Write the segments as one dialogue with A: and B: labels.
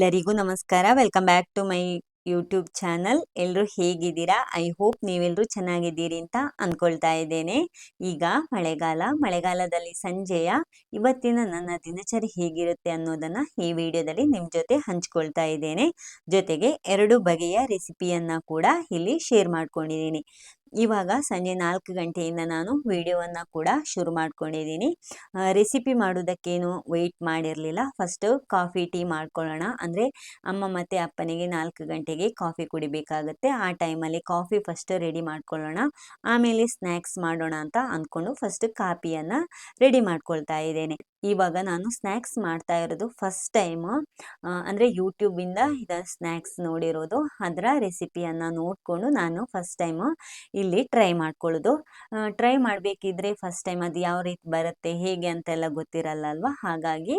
A: ಎಲ್ಲರಿಗೂ ನಮಸ್ಕಾರ. Welcome back to my YouTube channel. ಎಲ್ಲರೂ ಹೇಗಿದ್ದೀರಾ? ಐ ಹೋಪ್ ನೀವೆಲ್ಲರೂ ಚೆನ್ನಾಗಿದ್ದೀರಿ ಅಂತ ಅಂದ್ಕೊಳ್ತಾ ಇದ್ದೇನೆ. ಈಗ ಮಳೆಗಾಲ. ಮಳೆಗಾಲದಲ್ಲಿ ಸಂಜೆಯ ಇವತ್ತಿನ ನನ್ನ ದಿನಚರಿ ಹೇಗಿರುತ್ತೆ ಅನ್ನೋದನ್ನ ಈ ವಿಡಿಯೋದಲ್ಲಿ ನಿಮ್ಮ ಜೊತೆ ಹಂಚ್ಕೊಳ್ತಾ ಇದ್ದೇನೆ. ಜೊತೆಗೆ ಎರಡು ಬಗೆಯ ರೆಸಿಪಿಯನ್ನ ಕೂಡ ಇಲ್ಲಿ ಶೇರ್ ಮಾಡ್ಕೊಂಡಿದ್ದೀನಿ. ಇವಾಗ ಸಂಜೆ ನಾಲ್ಕು ಗಂಟೆಯಿಂದ ನಾನು ವಿಡಿಯೋವನ್ನು ಕೂಡ ಶುರು ಮಾಡ್ಕೊಂಡಿದ್ದೀನಿ. ರೆಸಿಪಿ ಮಾಡೋದಕ್ಕೇನು ವೆಯ್ಟ್ ಮಾಡಿರಲಿಲ್ಲ. ಫಸ್ಟು ಕಾಫಿ ಟೀ ಮಾಡ್ಕೊಳ್ಳೋಣ. ಅಂದರೆ ಅಮ್ಮ ಮತ್ತು ಅಪ್ಪನಿಗೆ ನಾಲ್ಕು ಗಂಟೆಗೆ ಕಾಫಿ ಕುಡಿಬೇಕಾಗುತ್ತೆ. ಆ ಟೈಮಲ್ಲಿ ಕಾಫಿ ಫಸ್ಟ್ ರೆಡಿ ಮಾಡ್ಕೊಳ್ಳೋಣ. ಆಮೇಲೆ ಸ್ನ್ಯಾಕ್ಸ್ ಮಾಡೋಣ ಅಂತ ಅಂದ್ಕೊಂಡು ಫಸ್ಟ್ ಕಾಫಿಯನ್ನು ರೆಡಿ ಮಾಡ್ಕೊಳ್ತಾ ಇದ್ದೇನೆ. ಇವಾಗ ನಾನು ಸ್ನ್ಯಾಕ್ಸ್ ಮಾಡ್ತಾ ಇರೋದು ಫಸ್ಟ್ ಟೈಮ್. ಅಂದರೆ ಯೂಟ್ಯೂಬಿಂದ ಇದ ಸ್ನ್ಯಾಕ್ಸ್ ನೋಡಿರೋದು. ಅದರ ರೆಸಿಪಿಯನ್ನು ನೋಡಿಕೊಂಡು ನಾನು ಫಸ್ಟ್ ಟೈಮು ಇಲ್ಲಿ ಟ್ರೈ ಮಾಡ್ಕೊಳ್ಳೋದು. ಟ್ರೈ ಮಾಡಬೇಕಿದ್ರೆ ಫಸ್ಟ್ ಟೈಮ್ ಅದು ಯಾವ ರೀತಿ ಬರುತ್ತೆ, ಹೇಗೆ ಅಂತೆಲ್ಲ ಗೊತ್ತಿರಲ್ಲ ಅಲ್ವಾ ಹಾಗಾಗಿ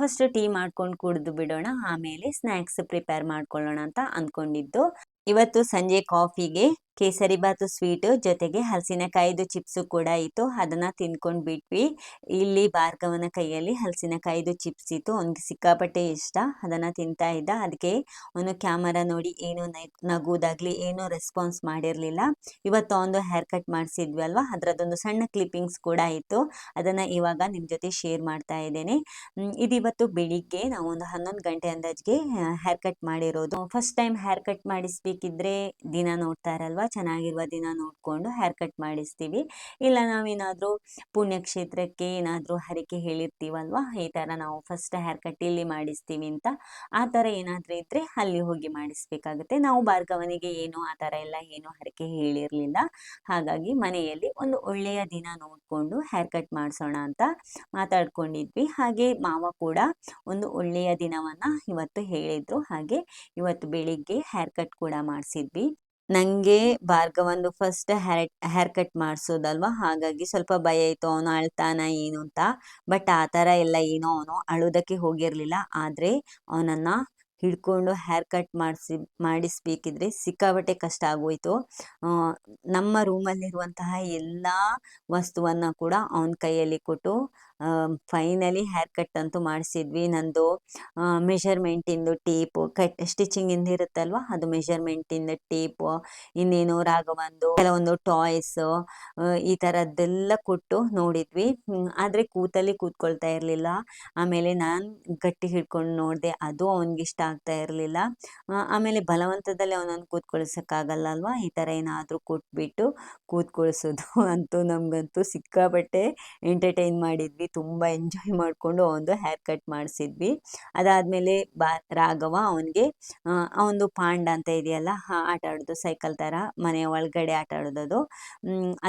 A: ಫಸ್ಟ್ ಟೀ ಮಾಡ್ಕೊಂಡು ಕುಡಿದು ಬಿಡೋಣ, ಆಮೇಲೆ ಸ್ನ್ಯಾಕ್ಸ್ ಪ್ರಿಪೇರ್ ಮಾಡ್ಕೊಳ್ಳೋಣ ಅಂತ ಅಂದ್ಕೊಂಡಿದ್ದು. ಇವತ್ತು ಸಂಜೆ ಕಾಫಿಗೆ ಕೇಸರಿ ಬಾತು ಸ್ವೀಟು, ಜೊತೆಗೆ ಹಲಸಿನಕಾಯಿದು ಚಿಪ್ಸು ಕೂಡ ಇತ್ತು. ಅದನ್ನು ತಿನ್ಕೊಂಡು ಬಿಟ್ವಿ. ಇಲ್ಲಿ ಭಾರ್ಗವನ ಕೈಯಲ್ಲಿ ಹಲಸಿನಕಾಯಿದು ಚಿಪ್ಸ್ ಇತ್ತು. ಅವ್ನಿಗೆ ಸಿಕ್ಕಾಪಟ್ಟೆ ಇಷ್ಟ. ಅದನ್ನು ತಿಂತಾ ಇದ್ದ. ಅದಕ್ಕೆ ಅವನು ಕ್ಯಾಮರಾ ನೋಡಿ ಏನು ನಗುವುದಾಗಲಿ ಏನೂ ರೆಸ್ಪಾನ್ಸ್ ಮಾಡಿರಲಿಲ್ಲ. ಇವತ್ತು ಒಂದು ಹೇರ್ ಕಟ್ ಮಾಡಿಸಿದ್ವಿ ಅಲ್ವಾ? ಅದರದ್ದೊಂದು ಸಣ್ಣ ಕ್ಲಿಪ್ಪಿಂಗ್ಸ್ ಕೂಡ ಇತ್ತು. ಅದನ್ನು ಇವಾಗ ನಿಮ್ಮ ಜೊತೆ ಶೇರ್ ಮಾಡ್ತಾ ಇದ್ದೇನೆ. ಇದು ಇವತ್ತು ಬೆಳಿಗ್ಗೆ ನಾವು ಒಂದು ಹನ್ನೊಂದು ಗಂಟೆ ಅಂದಾಜ್ಗೆ ಹೇರ್ ಕಟ್ ಮಾಡಿರೋದು. ಫಸ್ಟ್ ಟೈಮ್ ಹೇರ್ ಕಟ್ ಮಾಡಿಸ್ಬೇಕಿದ್ರೆ ದಿನ ನೋಡ್ತಾ ಇರಲ್ವಾ? ಚೆನ್ನಾಗಿರುವ ದಿನ ನೋಡಿಕೊಂಡು ಹೇರ್ ಕಟ್ ಮಾಡಿಸ್ತೀವಿ. ಇಲ್ಲ ನಾವೇನಾದರೂ ಪುಣ್ಯಕ್ಷೇತ್ರಕ್ಕೆ ಏನಾದರೂ ಹರಿಕೆ ಹೇಳಿರ್ತೀವಲ್ವಾ? ಈ ಥರ ನಾವು ಫಸ್ಟ್ ಹೇರ್ ಕಟ್ ಇಲ್ಲಿ ಮಾಡಿಸ್ತೀವಿ ಅಂತ. ಆ ಥರ ಏನಾದರೂ ಇದ್ದರೆ ಅಲ್ಲಿ ಹೋಗಿ ಮಾಡಿಸ್ಬೇಕಾಗುತ್ತೆ. ನಾವು ಭಾರ್ಗವನಿಗೆ ಏನು ಆ ಥರ ಎಲ್ಲ ಏನು ಹರಕೆ ಹೇಳಿರಲಿಲ್ಲ. ಹಾಗಾಗಿ ಮನೆಯಲ್ಲಿ ಒಂದು ಒಳ್ಳೆಯ ದಿನ ನೋಡಿಕೊಂಡು ಹೇರ್ ಕಟ್ ಮಾಡಿಸೋಣ ಅಂತ ಮಾತಾಡ್ಕೊಂಡಿದ್ವಿ. ಹಾಗೆ ಮಾವ ಕೂಡ ಒಂದು ಒಳ್ಳೆಯ ದಿನವನ್ನು ಇವತ್ತು ಹೇಳಿದ್ರು. ಹಾಗೆ ಇವತ್ತು ಬೆಳಿಗ್ಗೆ ಹೇರ್ ಕಟ್ ಕೂಡ ಮಾಡಿಸಿದ್ವಿ. ನನಗೆ ಭಾರ್ಗವಂದು ಫಸ್ಟ್ ಹೇರ್ ಹೇರ್ ಕಟ್ ಮಾಡಿಸೋದಲ್ವ? ಹಾಗಾಗಿ ಸ್ವಲ್ಪ ಭಯ ಇತ್ತು. ಅವನು ಅಳ್ತಾನ ಏನು ಅಂತ. ಬಟ್ ಆ ಥರ ಎಲ್ಲ ಏನೋ ಅವನು ಅಳೋದಕ್ಕೆ ಹೋಗಿರಲಿಲ್ಲ. ಆದರೆ ಅವನನ್ನು ಹಿಡ್ಕೊಂಡು ಹೇರ್ ಕಟ್ ಮಾಡಿಸಿ, ಮಾಡಿಸ್ಬೇಕಿದ್ರೆ ಸಿಕ್ಕಾಪಟ್ಟೆ ಕಷ್ಟ ಆಗೋಯ್ತು. ನಮ್ಮ ರೂಮಲ್ಲಿರುವಂತಹ ಎಲ್ಲ ವಸ್ತುವನ್ನು ಕೂಡ ಅವನ ಕೈಯಲ್ಲಿ ಕೊಟ್ಟು ಫೈನಲಿ ಹೇರ್ ಕಟ್ ಅಂತೂ ಮಾಡಿಸಿದ್ವಿ. ನಂದು ಮೆಷರ್ಮೆಂಟಿಂದು ಟೇಪು ಕಟ್ ಸ್ಟಿಚಿಂಗಿಂದ ಇರುತ್ತಲ್ವ? ಅದು ಮೆಷರ್ಮೆಂಟಿಂದ ಟೇಪು ಇನ್ನೇನು ರಾಘವಂದು, ಕೆಲವೊಂದು ಟಾಯ್ಸ್ ಈ ಥರದ್ದೆಲ್ಲ ಕೊಟ್ಟು ನೋಡಿದ್ವಿ. ಆದರೆ ಕೂತಲ್ಲಿ ಕೂತ್ಕೊಳ್ತಾ ಇರಲಿಲ್ಲ. ಆಮೇಲೆ ನಾನು ಗಟ್ಟಿ ಹಿಡ್ಕೊಂಡು ನೋಡಿದೆ, ಅದು ಅವನಿಗೆ ಇಷ್ಟ ಆಗ್ತಾ ಇರಲಿಲ್ಲ. ಆಮೇಲೆ ಬಲವಂತದಲ್ಲಿ ಅವನನ್ನು ಕೂತ್ಕೊಳ್ಸೋಕ್ಕಾಗಲ್ಲ ಅಲ್ವಾ? ಈ ಥರ ಏನಾದರೂ ಕೊಟ್ಬಿಟ್ಟು ಕೂತ್ಕೊಳ್ಸೋದು ಅಂತೂ ನಮಗಂತೂ ಸಿಕ್ಕಾಪಟ್ಟೆ ಎಂಟರ್ಟೈನ್ ಮಾಡಿದ್ವಿ. ತುಂಬ ಎಂಜಾಯ್ ಮಾಡಿಕೊಂಡು ಅವನದು ಹೇರ್ ಕಟ್ ಮಾಡಿಸಿದ್ವಿ. ಅದಾದಮೇಲೆ ಬಾ, ರಾಘವ ಅವನಿಗೆ ಅವನದು ಪಾಂಡ ಅಂತ ಇದೆಯಲ್ಲ ಆಟ ಆಡೋದು ಸೈಕಲ್ ಥರ ಮನೆಯ ಒಳಗಡೆ ಆಟ ಆಡೋದು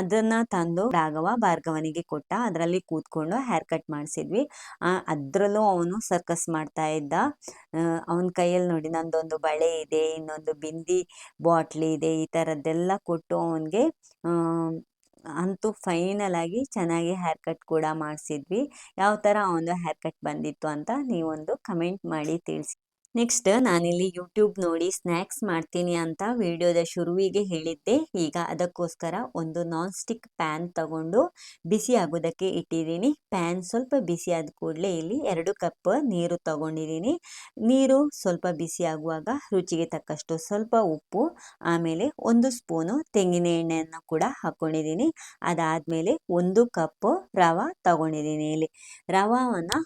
A: ಅದನ್ನು ತಂದು ರಾಘವ ಭಾರ್ಗವನಿಗೆ ಕೊಟ್ಟ. ಅದರಲ್ಲಿ ಕೂತ್ಕೊಂಡು ಹೇರ್ ಕಟ್ ಮಾಡಿಸಿದ್ವಿ. ಅದರಲ್ಲೂ ಅವನು ಸರ್ಕಸ್ ಮಾಡ್ತಾ ಇದ್ದ. ಅವನ ಕೈಯಲ್ಲಿ ನೋಡಿ, ನಂದೊಂದು ಬಳೆ ಇದೆ, ಇನ್ನೊಂದು ಬಿಂದಿ ಬಾಟ್ಲಿ ಇದೆ, ಈ ಥರದ್ದೆಲ್ಲ ಕೊಟ್ಟು ಅವನಿಗೆ ಅಂತೂ ಫೈನಲ್ ಆಗಿ ಚೆನ್ನಾಗಿ ಹೇರ್ ಕಟ್ ಕೂಡ ಮಾಡಿಸಿದ್ವಿ. ಯಾವ ಥರ ಒಂದು ಹೇರ್ ಕಟ್ ಬಂದಿತ್ತು ಅಂತ ನೀವೊಂದು ಕಮೆಂಟ್ ಮಾಡಿ ತಿಳಿಸಿ. ನೆಕ್ಸ್ಟ್ ನಾನಿಲ್ಲಿ ಯೂಟ್ಯೂಬ್ ನೋಡಿ ಸ್ನ್ಯಾಕ್ಸ್ ಮಾಡ್ತೀನಿ ಅಂತ ವಿಡಿಯೋದ ಶುರುವಿಗೆ ಹೇಳಿದ್ದೆ. ಈಗ ಅದಕ್ಕೋಸ್ಕರ ಒಂದು ನಾನ್ ಸ್ಟಿಕ್ ಪ್ಯಾನ್ ತಗೊಂಡು ಬಿಸಿ ಆಗೋದಕ್ಕೆ ಇಟ್ಟಿದ್ದೀನಿ. ಪ್ಯಾನ್ ಸ್ವಲ್ಪ ಬಿಸಿ ಆದ ಕೂಡಲೇ ಇಲ್ಲಿ ಎರಡು ಕಪ್ ನೀರು ತಗೊಂಡಿದ್ದೀನಿ. ನೀರು ಸ್ವಲ್ಪ ಬಿಸಿ ಆಗುವಾಗ ರುಚಿಗೆ ತಕ್ಕಷ್ಟು ಸ್ವಲ್ಪ ಉಪ್ಪು, ಆಮೇಲೆ ಒಂದು ಸ್ಪೂನು ತೆಂಗಿನ ಎಣ್ಣೆಯನ್ನು ಕೂಡ ಹಾಕ್ಕೊಂಡಿದ್ದೀನಿ ಅದಾದಮೇಲೆ ಒಂದು ಕಪ್ ರವೆ ತಗೊಂಡಿದ್ದೀನಿ ಇಲ್ಲಿ. ರವಾವನ್ನು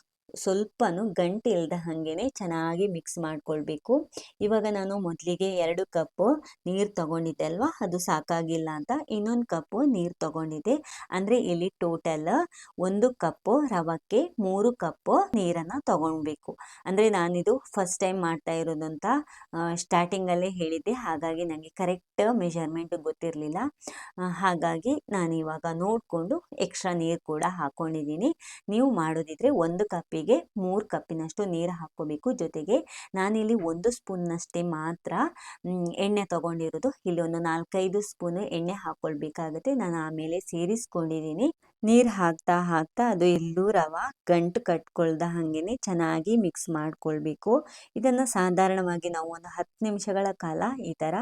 A: ಸ್ವಲ್ಪನೂ ಗಂಟು ಇಲ್ಲದ ಹಾಗೇ ಚೆನ್ನಾಗಿ ಮಿಕ್ಸ್ ಮಾಡ್ಕೊಳ್ಬೇಕು. ಇವಾಗ ನಾನು ಮೊದಲಿಗೆ ಎರಡು ಕಪ್ಪು ನೀರು ತೊಗೊಂಡಿದ್ದೆ ಅಲ್ವಾ? ಅದು ಸಾಕಾಗಿಲ್ಲ ಅಂತ ಇನ್ನೊಂದು ಕಪ್ಪು ನೀರು ತೊಗೊಂಡಿದ್ದೆ. ಅಂದರೆ ಇಲ್ಲಿ ಟೋಟಲ್ ಒಂದು ಕಪ್ಪು ರವಕ್ಕೆ ಮೂರು ಕಪ್ಪು ನೀರನ್ನು ತಗೊಳ್ಬೇಕು. ಅಂದರೆ ನಾನಿದು ಫಸ್ಟ್ ಟೈಮ್ ಮಾಡ್ತಾ ಇರೋದು ಅಂತ ಸ್ಟಾರ್ಟಿಂಗಲ್ಲೇ ಹೇಳಿದ್ದೆ. ಹಾಗಾಗಿ ನನಗೆ ಕರೆಕ್ಟ್ ಮೆಷರ್ಮೆಂಟ್ ಗೊತ್ತಿರಲಿಲ್ಲ. ಹಾಗಾಗಿ ನಾನು ಇವಾಗ ನೋಡಿಕೊಂಡು ಎಕ್ಸ್ಟ್ರಾ ನೀರು ಕೂಡ ಹಾಕ್ಕೊಂಡಿದ್ದೀನಿ ನೀವು ಮಾಡೋದಿದ್ರೆ ಒಂದು ಕಪ್ಪಿಗೆ ಮೂರು ಕಪ್ಪಿನಷ್ಟು ನೀರು ಹಾಕ್ಕೋಬೇಕು. ಜೊತೆಗೆ ನಾನಿಲ್ಲಿ ಒಂದು ಸ್ಪೂನ್ನಷ್ಟೇ ಮಾತ್ರ ಎಣ್ಣೆ ತೊಗೊಂಡಿರೋದು. ಇಲ್ಲಿ ಒಂದು ನಾಲ್ಕೈದು ಸ್ಪೂನು ಎಣ್ಣೆ ಹಾಕ್ಕೊಳ್ಬೇಕಾಗುತ್ತೆ. ನಾನು ಆಮೇಲೆ ಸೇರಿಸ್ಕೊಂಡಿದ್ದೀನಿ ನೀರು ಹಾಕ್ತಾ ಹಾಕ್ತಾ ಅದು ಎಲ್ಲೂ ರವೆ ಗಂಟು ಕಟ್ಕೊಳ್ದ ಹಾಗೇನೆ ಚೆನ್ನಾಗಿ ಮಿಕ್ಸ್ ಮಾಡ್ಕೊಳ್ಬೇಕು. ಇದನ್ನು ಸಾಧಾರಣವಾಗಿ ನಾವು ಒಂದು ಹತ್ತು ನಿಮಿಷಗಳ ಕಾಲ ಈ ಥರ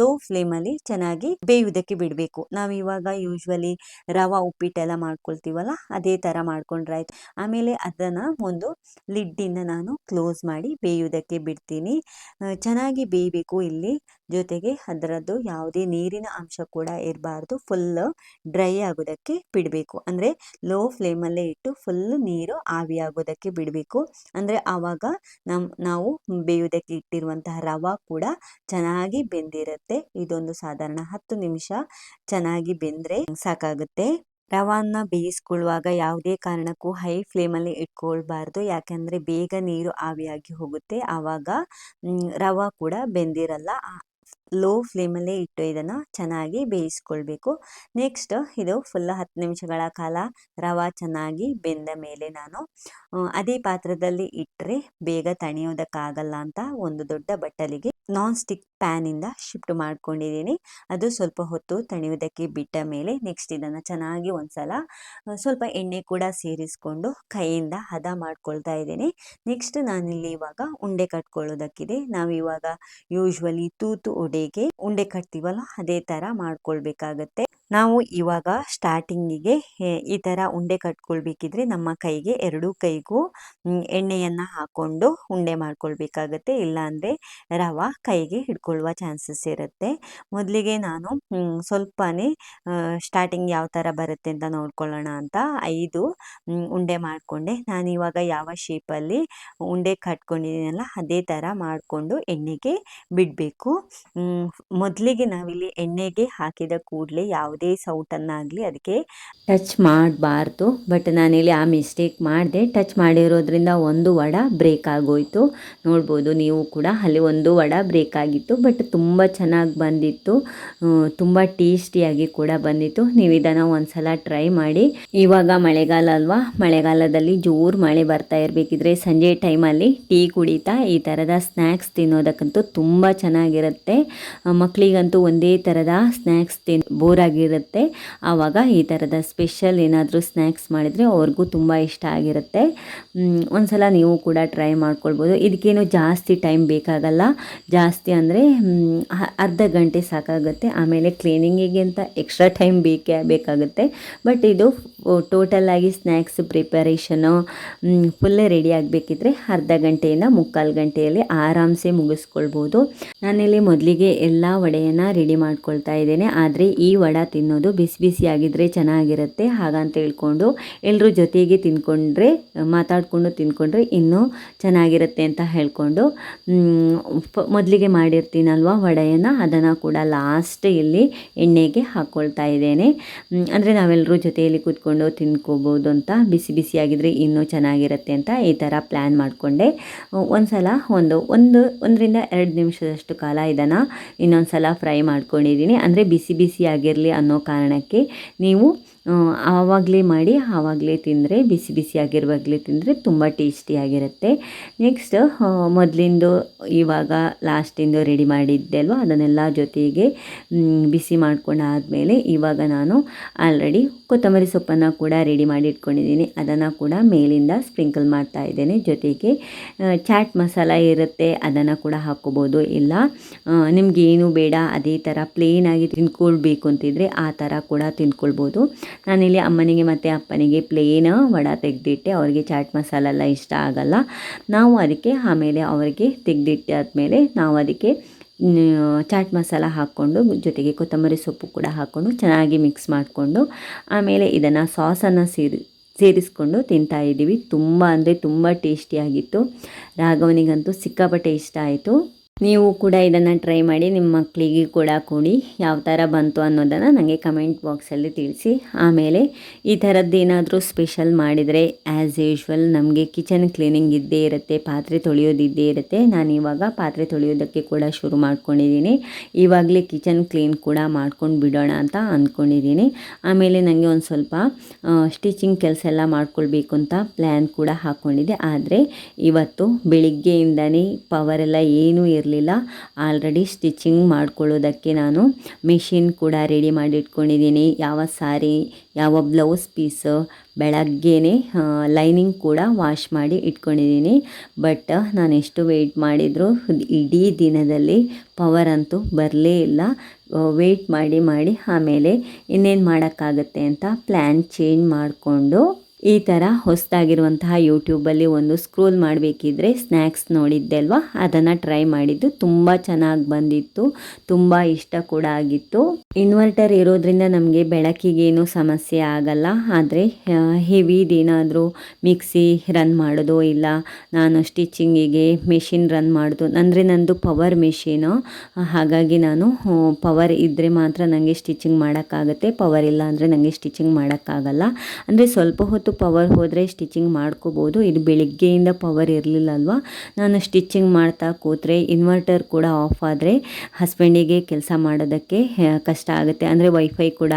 A: ಲೋ ಫ್ಲೇಮಲ್ಲಿ ಚೆನ್ನಾಗಿ ಬೇಯುವುದಕ್ಕೆ ಬಿಡಬೇಕು. ನಾವು ಇವಾಗ ಯೂಶ್ವಲಿ ರವೆ ಉಪ್ಪಿಟ್ಟೆಲ್ಲ ಮಾಡ್ಕೊಳ್ತೀವಲ್ಲ, ಅದೇ ಥರ ಮಾಡ್ಕೊಂಡ್ರೆ ಆಯ್ತು. ಆಮೇಲೆ ಅದನ್ನು ಒಂದು ಲಿಡ್ಡಿಂದ ನಾನು ಕ್ಲೋಸ್ ಮಾಡಿ ಬೇಯುವುದಕ್ಕೆ ಬಿಡ್ತೀನಿ. ಚೆನ್ನಾಗಿ ಬೇಯಬೇಕು ಇಲ್ಲಿ. ಜೊತೆಗೆ ಅದರದ್ದು ಯಾವುದೇ ನೀರಿನ ಅಂಶ ಕೂಡ ಇರಬಾರ್ದು. ಫುಲ್ ಡ್ರೈ ಆಗೋದಕ್ಕೆ ಬಿಡಬೇಕು. ಅಂದರೆ ಲೋ ಫ್ಲೇಮಲ್ಲೇ ಇಟ್ಟು ಫುಲ್ ನೀರು ಆವಿಯಾಗೋದಕ್ಕೆ ಬಿಡಬೇಕು. ಅಂದರೆ ಆವಾಗ ನಮ್ಮ ನಾವು ಬೇಯೋದಕ್ಕೆ ಇಟ್ಟಿರುವಂತಹ ರವೆ ಕೂಡ ಚೆನ್ನಾಗಿ ಬೆಂದಿರುತ್ತೆ. ಇದೊಂದು ಸಾಧಾರಣ ಹತ್ತು ನಿಮಿಷ ಚೆನ್ನಾಗಿ ಬೆಂದರೆ ಸಾಕಾಗುತ್ತೆ. ರವಾನ್ನ ಬೇಯಿಸ್ಕೊಳ್ಳುವಾಗ ಯಾವುದೇ ಕಾರಣಕ್ಕೂ ಹೈ ಫ್ಲೇಮಲ್ಲಿ ಇಟ್ಕೊಳ್ಬಾರ್ದು. ಯಾಕೆಂದರೆ ಬೇಗ ನೀರು ಆವಿಯಾಗಿ ಹೋಗುತ್ತೆ. ಆವಾಗ ರವ ರವೆ ಕೂಡ ಬೆಂದಿರಲ್ಲ. ಲೋ ಫ್ಲೇಮಲ್ಲೇ ಇಟ್ಟು ಇದನ್ನು ಚೆನ್ನಾಗಿ ಬೇಯಿಸ್ಕೊಳ್ಬೇಕು. ನೆಕ್ಸ್ಟ್ ಇದು ಫುಲ್ ಹತ್ತು ನಿಮಿಷಗಳ ಕಾಲ ರವೆ ಚೆನ್ನಾಗಿ ಬೆಂದ ಮೇಲೆ ನಾನು ಅದೇ ಪಾತ್ರದಲ್ಲಿ ಇಟ್ಟರೆ ಬೇಗ ತಣಿಯೋದಕ್ಕಾಗಲ್ಲ ಅಂತ ಒಂದು ದೊಡ್ಡ ಬಟ್ಟಲಿಗೆ ನಾನ್ ಸ್ಟಿಕ್ ಪ್ಯಾನಿಂದ ಶಿಫ್ಟ್ ಮಾಡ್ಕೊಂಡಿದ್ದೀನಿ. ಅದು ಸ್ವಲ್ಪ ಹೊತ್ತು ತಣಿಯೋದಕ್ಕೆ ಬಿಟ್ಟ ಮೇಲೆ ನೆಕ್ಸ್ಟ್ ಇದನ್ನು ಚೆನ್ನಾಗಿ ಒಂದ್ಸಲ ಸ್ವಲ್ಪ ಎಣ್ಣೆ ಕೂಡ ಸೇರಿಸ್ಕೊಂಡು ಕೈಯಿಂದ ಹದ ಮಾಡ್ಕೊಳ್ತಾ ಇದ್ದೀನಿ. ನೆಕ್ಸ್ಟ್ ನಾನಿಲ್ಲಿ ಇವಾಗ ಉಂಡೆ ಕಟ್ಕೊಳ್ಳೋದಕ್ಕಿದೆ. ನಾವು ಇವಾಗ ಯೂಶ್ವಲಿ ತೂತು ಉಡೆಗೆ ಉಂಡೆ ಕಟ್ತೀವಲ್ಲ ಅದೇ ತರ ಮಾಡ್ಕೊಳ್ಬೇಕಾಗತ್ತೆ. ನಾವು ಇವಾಗ ಸ್ಟಾರ್ಟಿಂಗಿಗೆ ಈ ಥರ ಉಂಡೆ ಕಟ್ಕೊಳ್ಬೇಕಿದ್ರೆ ನಮ್ಮ ಕೈಗೆ ಎರಡೂ ಕೈಗೂ ಎಣ್ಣೆಯನ್ನು ಹಾಕ್ಕೊಂಡು ಉಂಡೆ ಮಾಡ್ಕೊಳ್ಬೇಕಾಗತ್ತೆ. ಇಲ್ಲಾಂದರೆ ರವ ಕೈಗೆ ಹಿಡ್ಕೊಳ್ಳುವ ಚಾನ್ಸಸ್ ಇರುತ್ತೆ. ಮೊದಲಿಗೆ ನಾನು ಸ್ವಲ್ಪನೇ ಸ್ಟಾರ್ಟಿಂಗ್ ಯಾವ ಥರ ಬರುತ್ತೆ ಅಂತ ನೋಡ್ಕೊಳ್ಳೋಣ ಅಂತ ಐದು ಉಂಡೆ ಮಾಡಿಕೊಂಡೆ. ನಾನು ಇವಾಗ ಯಾವ ಶೇಪಲ್ಲಿ ಉಂಡೆ ಕಟ್ಕೊಂಡಿದ್ದೀನಲ್ಲ, ಅದೇ ಥರ ಮಾಡಿಕೊಂಡು ಎಣ್ಣೆಗೆ ಬಿಡಬೇಕು. ಮೊದಲಿಗೆ ನಾವಿಲ್ಲಿ ಎಣ್ಣೆಗೆ ಹಾಕಿದ ಕೂಡಲೇ ಯಾವುದೇ ಸೌಟನ್ನಾಗಲಿ ಅದಕ್ಕೆ ಟಚ್ ಮಾಡಬಾರ್ದು. ಬಟ್ ನಾನಿಲ್ಲಿ ಆ ಮಿಸ್ಟೇಕ್ ಮಾಡಿದೆ. ಟಚ್ ಮಾಡಿರೋದ್ರಿಂದ ಒಂದು ವಡ ಬ್ರೇಕ್ ಆಗೋಯ್ತು. ನೋಡ್ಬೋದು ನೀವು ಕೂಡ ಅಲ್ಲಿ ಒಂದು ವಡ ಬ್ರೇಕ್ ಆಗಿತ್ತು. ಬಟ್ ತುಂಬ ಚೆನ್ನಾಗಿ ಬಂದಿತ್ತು. ತುಂಬ ಟೇಸ್ಟಿಯಾಗಿ ಕೂಡ ಬಂದಿತ್ತು. ನೀವು ಇದನ್ನು ಒಂದ್ಸಲ ಟ್ರೈ ಮಾಡಿ. ಇವಾಗ ಮಳೆಗಾಲ ಅಲ್ವಾ? ಮಳೆಗಾಲದಲ್ಲಿ ಜೋರು ಮಳೆ ಬರ್ತಾ ಇರಬೇಕಿದ್ರೆ ಸಂಜೆ ಟೈಮಲ್ಲಿ ಟೀ ಕುಡಿತಾ ಈ ಥರದ ಸ್ನ್ಯಾಕ್ಸ್ ತಿನ್ನೋದಕ್ಕಂತೂ ತುಂಬ ಚೆನ್ನಾಗಿರುತ್ತೆ. ಮಕ್ಕಳಿಗಂತೂ ಒಂದೇ ಥರದ ಸ್ನ್ಯಾಕ್ಸ್ ತಿನ್ ಬೋರ್ ಆಗಿರುತ್ತೆ. ಆವಾಗ ಈ ಥರದ ಸ್ಪೆಷಲ್ ಏನಾದರೂ ಸ್ನ್ಯಾಕ್ಸ್ ಮಾಡಿದರೆ ಅವ್ರಿಗೂ ತುಂಬ ಇಷ್ಟ ಆಗಿರುತ್ತೆ. ಒಂದು ಒಂದ್ಸಲ ನೀವು ಕೂಡ ಟ್ರೈ ಮಾಡ್ಕೊಳ್ಬೋದು. ಇದಕ್ಕೇನು ಜಾಸ್ತಿ ಟೈಮ್ ಬೇಕಾಗಲ್ಲ. ಜಾಸ್ತಿ ಅಂದರೆ ಅರ್ಧ ಗಂಟೆ ಸಾಕಾಗುತ್ತೆ. ಆಮೇಲೆ ಕ್ಲೀನಿಂಗಿಗೆ ಅಂತ ಎಕ್ಸ್ಟ್ರಾ ಟೈಮ್ ಬೇಕೇ, ಬೇಕಾಗುತ್ತೆ. ಬಟ್ ಇದು ಟೋಟಲಾಗಿ ಸ್ನ್ಯಾಕ್ಸ್ ಪ್ರಿಪರೇಷನು ಫುಲ್ ರೆಡಿ ಆಗಬೇಕಿದ್ರೆ ಅರ್ಧ ಗಂಟೆಯಿಂದ ಮುಕ್ಕಾಲು ಗಂಟೆಯಲ್ಲಿ ಆರಾಮ್ಸೆ ಮುಗಿಸ್ಕೊಳ್ಬೋದು. ನಾನಿಲ್ಲಿ ಮೊದಲಿಗೆ ಎಲ್ಲ ವಡೆಯನ್ನು ರೆಡಿ ಮಾಡ್ಕೊಳ್ತಾ ಇದ್ದೇನೆ. ಆದರೆ ಈ ವಡ ತಿನ್ನೋದು ಬಿಸಿ ಬಿಸಿಯಾಗಿದ್ದರೆ ಚೆನ್ನಾಗಿರುತ್ತೆ ಹಾಗಂತ ಹೇಳ್ಕೊಂಡು ಎಲ್ಲರೂ ಜೊತೆಗೆ ತಿನ್ಕೊಂಡ್ರೆ ಮಾತಾಡಿಕೊಂಡು ತಿನ್ಕೊಂಡ್ರೆ ಇನ್ನೂ ಚೆನ್ನಾಗಿರುತ್ತೆ ಅಂತ ಹೇಳ್ಕೊಂಡು ಮೊದಲಿಗೆ ಮಾಡಿರ್ತೀನಲ್ವ ವಡೆಯನ್ನು, ಅದನ್ನು ಕೂಡ ಲಾಸ್ಟ್ ಇಲ್ಲಿ ಎಣ್ಣೆಗೆ ಹಾಕ್ಕೊಳ್ತಾ ಇದ್ದೇನೆ. ಅಂದರೆ ನಾವೆಲ್ಲರೂ ಜೊತೆಯಲ್ಲಿ ಕೂತ್ಕೊಂಡು ತಿನ್ಕೋಬೋದು ಅಂತ, ಬಿಸಿ ಬಿಸಿಯಾಗಿದ್ದರೆ ಇನ್ನೂ ಚೆನ್ನಾಗಿರುತ್ತೆ ಅಂತ ಈ ಥರ ಪ್ಲ್ಯಾನ್ ಮಾಡಿಕೊಂಡೆ. ಒಂದು ಸಲ ಒಂದು ಒಂದು, ಒಂದರಿಂದ ಎರಡು ನಿಮಿಷದಷ್ಟು ಕಾಲ ಇದನ್ನು ಇನ್ನೊಂದು ಸಲ ಫ್ರೈ ಮಾಡ್ಕೊಂಡಿದ್ದೀನಿ. ಅಂದರೆ ಬಿಸಿ ಬಿಸಿಯಾಗಿರಲಿ ಅನ್ನೋ ಕಾರಣಕ್ಕೆ ನೀವು ಆವಾಗಲೇ ಮಾಡಿ, ಆವಾಗಲೇ ತಿಂದರೆ, ಬಿಸಿ ಬಿಸಿಯಾಗಿರುವಾಗಲೇ ತಿಂದರೆ ತುಂಬ ಟೇಸ್ಟಿಯಾಗಿರುತ್ತೆ ನೆಕ್ಸ್ಟ್ ಮೊದಲಿಂದು, ಇವಾಗ ಲಾಸ್ಟಿಂದು ರೆಡಿ ಮಾಡಿದ್ದೆ ಅಲ್ವಾ? ಅದನ್ನೆಲ್ಲ ಜೊತೆಗೆ ಬಿಸಿ ಮಾಡ್ಕೊಂಡಾದಮೇಲೆ ಇವಾಗ ನಾನು ಆಲ್ರೆಡಿ ಕೊತ್ತಂಬರಿ ಸೊಪ್ಪನ್ನು ಕೂಡ ರೆಡಿ ಮಾಡಿ ಇಟ್ಕೊಂಡಿದ್ದೀನಿ ಅದನ್ನು ಕೂಡ ಮೇಲಿಂದ ಸ್ಪ್ರಿಂಕಲ್ ಮಾಡ್ತಾ ಇದ್ದೇನೆ. ಜೊತೆಗೆ ಚಾಟ್ ಮಸಾಲ ಇರುತ್ತೆ. ಅದನ್ನು ಕೂಡ ಹಾಕ್ಕೋಬೋದು. ಇಲ್ಲ ನಿಮಗೇನು ಬೇಡ, ಅದೇ ಥರ ಪ್ಲೇನಾಗಿ ತಿಂದ್ಕೊಳ್ಬೇಕು ಅಂತಿದ್ರೆ ಆ ಥರ ಕೂಡ ತಿನ್ಕೊಳ್ಬೋದು. ನಾನಿಲ್ಲಿ ಅಮ್ಮನಿಗೆ ಮತ್ತು ಅಪ್ಪನಿಗೆ ಪ್ಲೇನ್ ವಡ ತೆಗೆದಿಟ್ಟೆ. ಅವರಿಗೆ ಚಾಟ್ ಮಸಾಲ ಎಲ್ಲ ಇಷ್ಟ ಆಗಲ್ಲ. ನಾವು ಅದಕ್ಕೆ ಆಮೇಲೆ ಅವರಿಗೆ ತೆಗೆದಿಟ್ಟಾದ್ಮೇಲೆ ನಾವು ಅದಕ್ಕೆ ಚಾಟ್ ಮಸಾಲ ಹಾಕ್ಕೊಂಡು, ಜೊತೆಗೆ ಕೊತ್ತಂಬರಿ ಸೊಪ್ಪು ಕೂಡ ಹಾಕ್ಕೊಂಡು ಚೆನ್ನಾಗಿ ಮಿಕ್ಸ್ ಮಾಡಿಕೊಂಡು, ಆಮೇಲೆ ಇದನ್ನು ಸಾಸನ್ನು ಸೇರಿ, ಸೇರಿಸ್ಕೊಂಡು ತಿಂತಾ ಇದ್ದೀವಿ. ತುಂಬ ಅಂದರೆ ತುಂಬ ಟೇಸ್ಟಿಯಾಗಿತ್ತು ರಾಘವನಿಗಂತೂ ಸಿಕ್ಕಾಪಟ್ಟೆ ಇಷ್ಟ ಆಯಿತು. ನೀವು ಕೂಡ ಇದನ್ನು ಟ್ರೈ ಮಾಡಿ ನಿಮ್ಮ ಮಕ್ಕಳಿಗೆ ಕೂಡ ಕೊಡಿ. ಯಾವ ಥರ ಬಂತು ಅನ್ನೋದನ್ನು ನನಗೆ ಕಮೆಂಟ್ ಬಾಕ್ಸಲ್ಲಿ ತಿಳಿಸಿ. ಆಮೇಲೆ ಈ ಥರದ್ದು ಏನಾದರೂ ಸ್ಪೆಷಲ್ ಮಾಡಿದರೆ ಆ್ಯಸ್ ಯೂಶ್ವಲ್ ನಮಗೆ ಕಿಚನ್ ಕ್ಲೀನಿಂಗ್ ಇದ್ದೇ ಇರುತ್ತೆ, ಪಾತ್ರೆ ತೊಳೆಯೋದಿದ್ದೇ ಇರುತ್ತೆ. ನಾನು ಇವಾಗ ಪಾತ್ರೆ ತೊಳೆಯೋದಕ್ಕೆ ಕೂಡ ಶುರು ಮಾಡ್ಕೊಂಡಿದ್ದೀನಿ ಇವಾಗಲೇ ಕಿಚನ್ ಕ್ಲೀನ್ ಕೂಡ ಮಾಡ್ಕೊಂಡು ಬಿಡೋಣ ಅಂತ ಅಂದ್ಕೊಂಡಿದ್ದೀನಿ ಆಮೇಲೆ ನನಗೆ ಒಂದು ಸ್ವಲ್ಪ ಸ್ಟಿಚಿಂಗ್ ಕೆಲಸ ಎಲ್ಲ ಮಾಡ್ಕೊಳ್ಬೇಕು ಅಂತ ಪ್ಲ್ಯಾನ್ ಕೂಡ ಹಾಕ್ಕೊಂಡಿದ್ದೆ ಆದರೆ ಇವತ್ತು ಬೆಳಿಗ್ಗೆಯಿಂದನೇ ಪವರ್ ಎಲ್ಲ ಏನೂ ಇರಲಿಲ್ಲ. ಆಲ್ರೆಡಿ ಸ್ಟಿಚಿಂಗ್ ಮಾಡ್ಕೊಳ್ಳೋದಕ್ಕೆ ನಾನು ಮಿಷಿನ್ ಕೂಡ ರೆಡಿ ಮಾಡಿ ಇಟ್ಕೊಂಡಿದ್ದೀನಿ ಯಾವ ಸಾರಿ, ಯಾವ ಬ್ಲೌಸ್ ಪೀಸ್, ಬೆಳಗ್ಗೆನೇ ಲೈನಿಂಗ್ ಕೂಡ ವಾಶ್ ಮಾಡಿ ಇಟ್ಕೊಂಡಿದ್ದೀನಿ. ಬಟ್ ನಾನು ಎಷ್ಟು ವೆಯ್ಟ್ ಮಾಡಿದರೂ ಇಡೀ ದಿನದಲ್ಲಿ ಪವರ್ ಅಂತೂ ಬರಲೇ ಇಲ್ಲ. ವೆಯ್ಟ್ ಮಾಡಿ ಮಾಡಿ ಆಮೇಲೆ ಇನ್ನೇನು ಮಾಡೋಕ್ಕಾಗತ್ತೆ ಅಂತ ಪ್ಲ್ಯಾನ್ ಚೇಂಜ್ ಮಾಡಿಕೊಂಡು ಈ ಥರ ಹೊಸದಾಗಿರುವಂತಹ ಯೂಟ್ಯೂಬಲ್ಲಿ ಒಂದು ಸ್ಕ್ರೋಲ್ ಮಾಡಬೇಕಿದ್ರೆ ಸ್ನ್ಯಾಕ್ಸ್ ನೋಡಿದ್ದೆ ಅಲ್ವಾ ಅದನ್ನು ಟ್ರೈ ಮಾಡಿದ್ದು ತುಂಬ ಚೆನ್ನಾಗಿ ಬಂದಿತ್ತು, ತುಂಬ ಇಷ್ಟ ಕೂಡ ಆಗಿತ್ತು. ಇನ್ವರ್ಟರ್ ಇರೋದ್ರಿಂದ ನಮಗೆ ಬೆಳಕಿಗೇನು ಸಮಸ್ಯೆ ಆಗಲ್ಲ. ಆದರೆ ಹೆವಿದೇನಾದರೂ ಮಿಕ್ಸಿ ರನ್ ಮಾಡೋದು ಇಲ್ಲ ನಾನು ಸ್ಟಿಚಿಂಗಿಗೆ ಮೆಷಿನ್ ರನ್ ಮಾಡೋದು ಅಂದರೆ ನಂದು ಪವರ್ ಮೆಷಿನು ಹಾಗಾಗಿ ನಾನು ಪವರ್ ಇದ್ದರೆ ಮಾತ್ರ ನನಗೆ ಸ್ಟಿಚಿಂಗ್ ಮಾಡೋಕ್ಕಾಗುತ್ತೆ ಪವರ್ ಇಲ್ಲ ಅಂದರೆ ನನಗೆ ಸ್ಟಿಚಿಂಗ್ ಮಾಡೋಕ್ಕಾಗಲ್ಲ. ಅಂದರೆ ಸ್ವಲ್ಪ ಹೊತ್ತು ಪವರ್ ಹೋದರೆ ಸ್ಟಿಚಿಂಗ್ ಮಾಡ್ಕೋಬೋದು. ಇದು ಬೆಳಿಗ್ಗೆಯಿಂದ ಪವರ್ ಇರಲಿಲ್ಲ ಅಲ್ವಾ ನಾನು ಸ್ಟಿಚಿಂಗ್ ಮಾಡ್ತಾ ಕೂತ್ರೆ ಇನ್ವರ್ಟರ್ ಕೂಡ ಆಫ್ ಆದರೆ ಹಸ್ಬೆಂಡಿಗೆ ಕೆಲಸ ಮಾಡೋದಕ್ಕೆ ಆ, ಕಷ್ಟ ಆಗುತ್ತೆ. ಅಂದರೆ ವೈಫೈ ಕೂಡ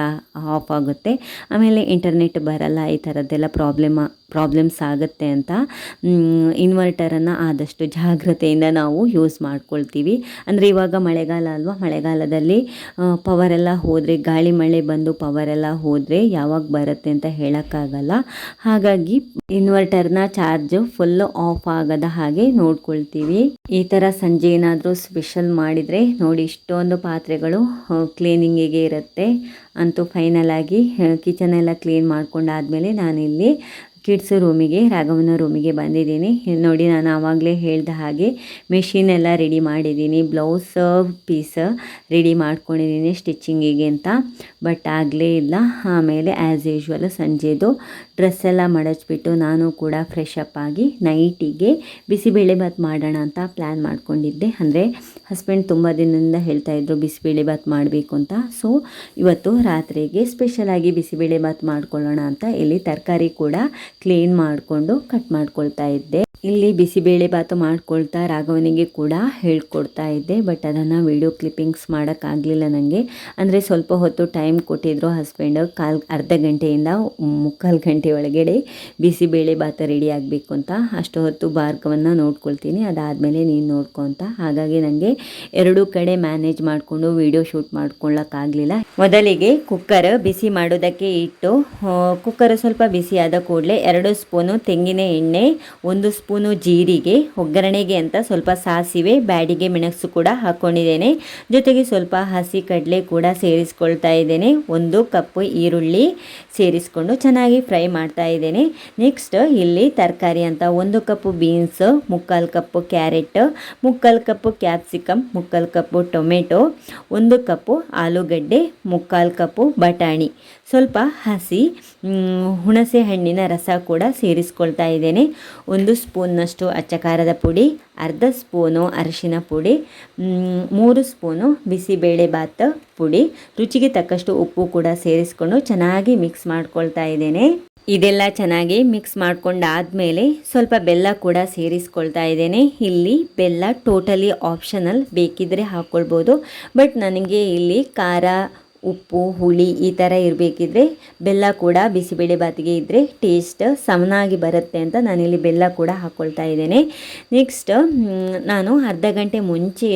A: ಆಫ್ ಆಗುತ್ತೆ. ಆಮೇಲೆ ಇಂಟರ್ನೆಟ್ ಬರಲ್ಲ, ಈ ಥರದ್ದೆಲ್ಲ ಪ್ರಾಬ್ಲಮ್ ಪ್ರಾಬ್ಲಮ್ಸ್ ಆಗುತ್ತೆ ಅಂತ. ಇನ್ವರ್ಟರನ್ನು ಆದಷ್ಟು ಜಾಗ್ರತೆಯಿಂದ ನಾವು ಯೂಸ್ ಮಾಡ್ಕೊಳ್ತೀವಿ. ಅಂದರೆ ಇವಾಗ ಮಳೆಗಾಲ ಅಲ್ವಾ? ಮಳೆಗಾಲದಲ್ಲಿ ಪವರೆಲ್ಲ ಹೋದರೆ, ಗಾಳಿ ಮಳೆ ಬಂದು ಪವರೆಲ್ಲ ಹೋದರೆ ಯಾವಾಗ ಬರುತ್ತೆ ಅಂತ ಹೇಳೋಕ್ಕಾಗಲ್ಲ. ಹಾಗಾಗಿ ಇನ್ವರ್ಟರ್ನ ಚಾರ್ಜ್ ಫುಲ್ ಆಫ್ ಆಗದ ಹಾಗೆ ನೋಡ್ಕೊಳ್ತೀವಿ. ಈ ಥರ ಸಂಜೆ ಏನಾದರೂ ಸ್ಪೆಷಲ್ ಮಾಡಿದರೆ ನೋಡಿ, ಇಷ್ಟೊಂದು ಪಾತ್ರೆಗಳು ಕ್ಲೀನಿಂಗಿಗೆ ಇರುತ್ತೆ ಅಂತೂ ಫೈನಲ್ ಆಗಿ ಕಿಚನ್ ಎಲ್ಲ ಕ್ಲೀನ್ ಮಾಡ್ಕೊಂಡಾದ್ಮೇಲೆ ನಾನಿಲ್ಲಿ ಕಿಡ್ಸ್ ರೂಮಿಗೆ ರಾಘವನ ರೂಮಿಗೆ ಬಂದಿದ್ದೀನಿ. ನೋಡಿ ನಾನು ಆವಾಗಲೇ ಹೇಳ್ದ ಹಾಗೆ ಮೆಷಿನ್ ಎಲ್ಲ ರೆಡಿ ಮಾಡಿದ್ದೀನಿ. ಬ್ಲೌಸ್ ಪೀಸ್ ರೆಡಿ ಮಾಡ್ಕೊಂಡಿದ್ದೀನಿ ಸ್ಟಿಚ್ಚಿಂಗಿಗೆ ಅಂತ. ಬಟ್ ಆಗಲೇ ಇಲ್ಲ. ಆಮೇಲೆ ಆ್ಯಸ್ ಯೂಶ್ವಲ್ ಸಂಜೆದು ಡ್ರೆಸ್ ಎಲ್ಲ ಮಡಚ್ಬಿಟ್ಟು ನಾನು ಕೂಡ ಫ್ರೆಶ್ ಅಪ್ ಆಗಿ ನೈಟಿಗೆ ಬಿಸಿಬೇಳೆ ಭಾತ್ ಮಾಡೋಣ ಅಂತ ಪ್ಲ್ಯಾನ್ ಮಾಡ್ಕೊಂಡಿದ್ದೆ. ಅಂದರೆ ಹಸ್ಬೆಂಡ್ ತುಂಬ ದಿನದಿಂದ ಹೇಳ್ತಾ ಇದ್ರು ಬಿಸಿಬೇಳೆ ಭಾತ್ ಮಾಡಬೇಕು ಅಂತ. ಸೊ ಇವತ್ತು ರಾತ್ರಿಗೆ ಸ್ಪೆಷಲಾಗಿ ಬಿಸಿಬೇಳೆ ಭಾತ್ ಮಾಡ್ಕೊಳ್ಳೋಣ ಅಂತ. ಇಲ್ಲಿ ತರಕಾರಿ ಕೂಡ ಕ್ಲೀನ್ ಮಾಡಿಕೊಂಡು ಕಟ್ ಮಾಡ್ಕೊಳ್ತಾ ಇದ್ದೆ. ಇಲ್ಲಿ ಬಿಸಿಬೇಳೆ ಭಾತು ಮಾಡ್ಕೊಳ್ತಾ ರಾಘವನಿಗೆ ಕೂಡ ಹೇಳ್ಕೊಡ್ತಾ ಇದ್ದೆ ಬಟ್ ಅದನ್ನು ವಿಡಿಯೋ ಕ್ಲಿಪ್ಪಿಂಗ್ಸ್ ಮಾಡೋಕ್ಕಾಗಲಿಲ್ಲ ನನಗೆ ಅಂದರೆ ಸ್ವಲ್ಪ ಹೊತ್ತು ಟೈಮ್ ಕೊಟ್ಟಿದ್ರು ಹಸ್ಬೆಂಡ್ ಕಾಲು ಅರ್ಧ ಗಂಟೆಯಿಂದ ಮುಕ್ಕಾಲು ಗಂಟೆ ಒಳಗಡೆ ಬಿಸಿಬೇಳೆ ಭಾತ ರೆಡಿ ಆಗಬೇಕು ಅಂತ. ಅಷ್ಟು ಹೊತ್ತು ಬಾರ್ಕವನ್ನು ನೋಡ್ಕೊಳ್ತೀನಿ, ಅದಾದಮೇಲೆ ನೀನು ನೋಡ್ಕೊ ಅಂತ. ಹಾಗಾಗಿ ನನಗೆ ಎರಡೂ ಕಡೆ ಮ್ಯಾನೇಜ್ ಮಾಡಿಕೊಂಡು ವಿಡಿಯೋ ಶೂಟ್ ಮಾಡ್ಕೊಳ್ಳೋಕ್ಕಾಗಲಿಲ್ಲ ಮೊದಲಿಗೆ ಕುಕ್ಕರ್ ಬಿಸಿ ಮಾಡೋದಕ್ಕೆ ಇಟ್ಟು ಕುಕ್ಕರ್ ಸ್ವಲ್ಪ ಬಿಸಿ ಆದ ಕೂಡಲೇ ಎರಡು ಸ್ಪೂನು ತೆಂಗಿನ ಎಣ್ಣೆ, ಒಂದು ಸ್ಪೂನು ಜೀರಿಗೆ, ಒಗ್ಗರಣೆಗೆ ಅಂತ ಸ್ವಲ್ಪ ಸಾಸಿವೆ, ಬ್ಯಾಡಿಗೆ ಮೆಣಸು ಕೂಡ ಹಾಕ್ಕೊಂಡಿದ್ದೇನೆ ಜೊತೆಗೆ ಸ್ವಲ್ಪ ಹಸಿ ಕಡಲೆ ಕೂಡ ಸೇರಿಸ್ಕೊಳ್ತಾ ಇದ್ದೇನೆ. ಒಂದು ಕಪ್ಪು ಈರುಳ್ಳಿ ಸೇರಿಸ್ಕೊಂಡು ಚೆನ್ನಾಗಿ ಫ್ರೈ ಮಾಡ್ತಾ ಇದ್ದೇನೆ. ನೆಕ್ಸ್ಟ್ ಇಲ್ಲಿ ತರಕಾರಿ ಅಂತ ಒಂದು ಕಪ್ಪು ಬೀನ್ಸ್, ಮುಕ್ಕಾಲು ಕಪ್ಪು ಕ್ಯಾರೆಟ್, ಮುಕ್ಕಾಲು ಕಪ್ಪು ಕ್ಯಾಪ್ಸಿಕಮ್, ಮುಕ್ಕಾಲು ಕಪ್ಪು ಟೊಮೆಟೊ, ಒಂದು ಕಪ್ಪು ಆಲೂಗಡ್ಡೆ, ಮುಕ್ಕಾಲು ಕಪ್ಪು ಬಟಾಣಿ. ಸ್ವಲ್ಪ ಹಸಿ ಹುಣಸೆ ಹಣ್ಣಿನ ರಸ ಕೂಡ ಸೇರಿಸ್ಕೊಳ್ತಾ ಇದ್ದೇನೆ. ಒಂದು ಸ್ಪೂನ್ನಷ್ಟು ಅಚ್ಚ ಖಾರದ ಪುಡಿ, ಅರ್ಧ ಸ್ಪೂನು ಅರಿಶಿನ ಪುಡಿ ಮೂರು ಸ್ಪೂನು ಬಿಸಿಬೇಳೆ ಭಾತ್ ಪುಡಿ. ರುಚಿಗೆ ತಕ್ಕಷ್ಟು ಉಪ್ಪು ಕೂಡ ಸೇರಿಸ್ಕೊಂಡು ಚೆನ್ನಾಗಿ ಮಿಕ್ಸ್ ಮಾಡ್ಕೊಳ್ತಾ ಇದ್ದೇನೆ. ಇದೆಲ್ಲ ಚೆನ್ನಾಗಿ ಮಿಕ್ಸ್ ಮಾಡ್ಕೊಂಡಾದ್ಮೇಲೆ ಸ್ವಲ್ಪ ಬೆಲ್ಲ ಕೂಡ ಸೇರಿಸ್ಕೊಳ್ತಾ ಇದ್ದೇನೆ. ಇಲ್ಲಿ ಬೆಲ್ಲ ಟೋಟಲಿ ಆಪ್ಷನಲ್ ಬೇಕಿದ್ರೆ ಹಾಕ್ಕೊಳ್ಬೋದು. ಬಟ್ ನನಗೆ ಇಲ್ಲಿ ಖಾರ ಉಪ್ಪು, ಹುಳಿ ಈ ಥರ ಇರಬೇಕಿದ್ರೆ ಬೆಲ್ಲ ಕೂಡ ಬಿಸಿಬೇಳೆ ಬಾತಿಗೆ ಇದ್ದರೆ ಟೇಸ್ಟ್ ಸಮನಾಗಿ ಬರುತ್ತೆ ಅಂತ ನಾನಿಲ್ಲಿ ಬೆಲ್ಲ ಕೂಡ ಹಾಕ್ಕೊಳ್ತಾ ಇದ್ದೇನೆ. ನೆಕ್ಸ್ಟ್ ನಾನು ಅರ್ಧ ಗಂಟೆ ಮುಂಚೆ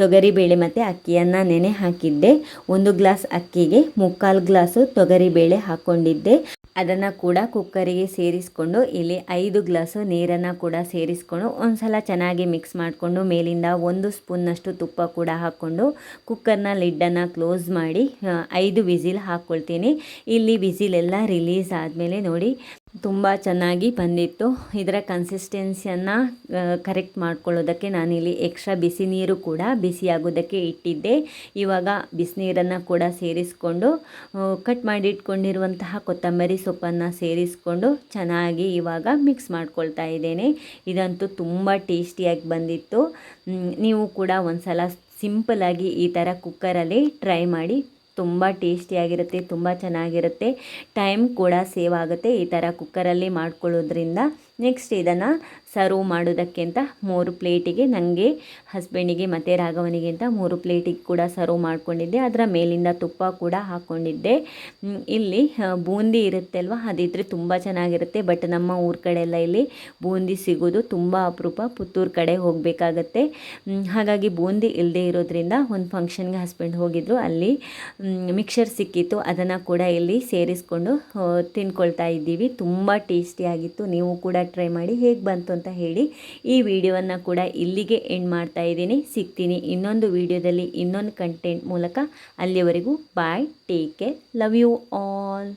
A: ತೊಗರಿಬೇಳೆ ಮತ್ತು ಅಕ್ಕಿಯನ್ನು ನೆನೆ ಹಾಕಿದ್ದೆ. ಒಂದು ಗ್ಲಾಸ್ ಅಕ್ಕಿಗೆ ಮುಕ್ಕಾಲು ಗ್ಲಾಸು ತೊಗರಿಬೇಳೆ ಹಾಕ್ಕೊಂಡಿದ್ದೆ ಅದನ್ನು ಕೂಡ ಕುಕ್ಕರಿಗೆ ಸೇರಿಸ್ಕೊಂಡು ಇಲ್ಲಿ ಐದು ಗ್ಲಾಸು ನೀರನ್ನು ಕೂಡ ಸೇರಿಸ್ಕೊಂಡು ಒಂದ್ಸಲ ಚೆನ್ನಾಗಿ ಮಿಕ್ಸ್ ಮಾಡಿಕೊಂಡು ಮೇಲಿಂದ ಒಂದು ಸ್ಪೂನ್ನಷ್ಟು ತುಪ್ಪ ಕೂಡ ಹಾಕ್ಕೊಂಡು ಕುಕ್ಕರ್ನ ಲಿಡ್ಡನ್ನು ಕ್ಲೋಸ್ ಮಾಡಿ ಐದು ವಿಸಿಲ್ ಹಾಕ್ಕೊಳ್ತೀನಿ. ಇಲ್ಲಿ ವಿಸಿಲೆಲ್ಲ ರಿಲೀಸ್ ಆದಮೇಲೆ ನೋಡಿ ತುಂಬ ಚೆನ್ನಾಗಿ ಬಂದಿತ್ತು. ಇದರ ಕನ್ಸಿಸ್ಟೆನ್ಸಿಯನ್ನು ಕರೆಕ್ಟ್ ಮಾಡ್ಕೊಳ್ಳೋದಕ್ಕೆ ನಾನಿಲ್ಲಿ ಎಕ್ಸ್ಟ್ರಾ ಬಿಸಿ ನೀರು ಕೂಡ ಬಿಸಿಯಾಗೋದಕ್ಕೆ ಇಟ್ಟಿದ್ದೆ. ಇವಾಗ ಬಿಸಿನೀರನ್ನು ಕೂಡ ಸೇರಿಸ್ಕೊಂಡು ಕಟ್ ಮಾಡಿ ಇಟ್ಕೊಂಡಿರುವಂತಹ ಕೊತ್ತಂಬರಿ ಸೊಪ್ಪನ್ನು ಸೇರಿಸ್ಕೊಂಡು ಚೆನ್ನಾಗಿ ಇವಾಗ ಮಿಕ್ಸ್ ಮಾಡ್ಕೊಳ್ತಾ ಇದ್ದೇನೆ. ಇದಂತೂ ತುಂಬ ಟೇಸ್ಟಿಯಾಗಿ ಬಂದಿತ್ತು. ನೀವು ಕೂಡ ಒಂದ್ಸಲ ಸಿಂಪಲಾಗಿ ಈ ಥರ ಕುಕ್ಕರಲ್ಲಿ ಟ್ರೈ ಮಾಡಿ ತುಂಬ ಟೇಸ್ಟಿಯಾಗಿರುತ್ತೆ ತುಂಬ ಚೆನ್ನಾಗಿರುತ್ತೆ. ಟೈಮ್ ಕೂಡ ಸೇವ್ ಆಗುತ್ತೆ ಈ ಥರ ಕುಕ್ಕರಲ್ಲಿ ಮಾಡ್ಕೊಳ್ಳೋದ್ರಿಂದ. ನೆಕ್ಸ್ಟ್ ಇದನ್ನು ಸರ್ವ್ ಮಾಡೋದಕ್ಕೆ ಅಂತ ಮೂರು ಪ್ಲೇಟಿಗೆ ನನಗೆ ಹಸ್ಬೆಂಡಿಗೆ ಮತ್ತು ರಾಘವನಿಗೆ ಅಂತ ಮೂರು ಪ್ಲೇಟಿಗೆ ಕೂಡ ಸರ್ವ್ ಮಾಡ್ಕೊಂಡಿದ್ದೆ. ಅದರ ಮೇಲಿಂದ ತುಪ್ಪ ಕೂಡ ಹಾಕ್ಕೊಂಡಿದ್ದೆ ಇಲ್ಲಿ ಬೂಂದಿ ಇರುತ್ತೆ ಅಲ್ವಾ ಅದಿದ್ರೆ ತುಂಬ ಚೆನ್ನಾಗಿರುತ್ತೆ. ಬಟ್ ನಮ್ಮ ಊರ ಕಡೆ ಎಲ್ಲ ಇಲ್ಲಿ ಬೂಂದಿ ಸಿಗೋದು ತುಂಬ ಅಪರೂಪ. ಪುತ್ತೂರು ಕಡೆ ಹೋಗಬೇಕಾಗತ್ತೆ. ಹಾಗಾಗಿ ಬೂಂದಿ ಇಲ್ಲದೆ ಇರೋದ್ರಿಂದ ಒಂದು ಫಂಕ್ಷನ್ಗೆ ಹಸ್ಬೆಂಡ್ ಹೋಗಿದ್ರು. ಅಲ್ಲಿ ಮಿಕ್ಸರ್ ಸಿಕ್ಕಿತ್ತು. ಅದನ್ನು ಕೂಡ ಇಲ್ಲಿ ಸೇರಿಸ್ಕೊಂಡು ತಿನ್ಕೊಳ್ತಾ ಇದ್ದೀವಿ. ತುಂಬ ಟೇಸ್ಟಿಯಾಗಿತ್ತು ನೀವು ಕೂಡ ಟ್ರೈ ಮಾಡಿ ಹೇಗೆ ಬಂತು ಅಂತ ಹೇಳಿ ಈ ವಿಡಿಯೋವನ್ನು ಕೂಡ ಇಲ್ಲಿಗೆ ಎಂಡ್ ಮಾಡ್ತಾ ಇದ್ದೀನಿ. ಸಿಗ್ತೀನಿ ಇನ್ನೊಂದು ವಿಡಿಯೋದಲ್ಲಿ ಇನ್ನೊಂದು ಕಂಟೆಂಟ್ ಮೂಲಕ. ಅಲ್ಲಿಯವರೆಗೂ bye take care love you all